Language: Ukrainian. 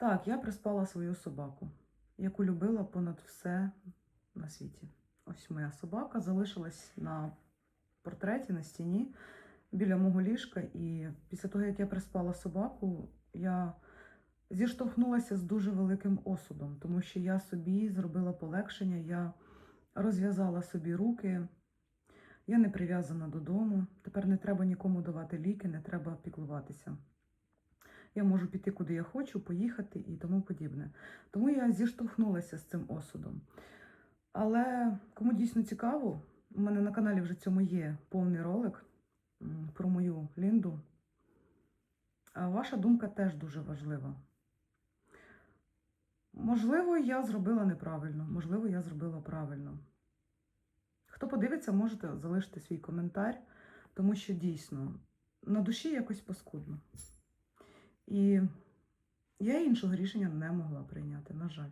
Так, я приспала свою собаку, яку любила понад все на світі. Ось моя собака залишилась на портреті на стіні біля мого ліжка. І після того, як я приспала собаку, я зіштовхнулася з дуже великим осудом, тому що я собі зробила полегшення, я розв'язала собі руки. Я не прив'язана додому. Тепер не треба нікому давати ліки, не треба піклуватися. Я можу піти куди я хочу, поїхати і тому подібне. Тому я зіштовхнулася з цим осудом. Але кому дійсно цікаво, у мене на каналі вже цьому є повний ролик про мою Лінду. А ваша думка теж дуже важлива. Можливо, я зробила неправильно, можливо, я зробила правильно. Хто подивиться, можете залишити свій коментар, тому що дійсно на душі якось паскудно. І я іншого рішення не могла прийняти, на жаль.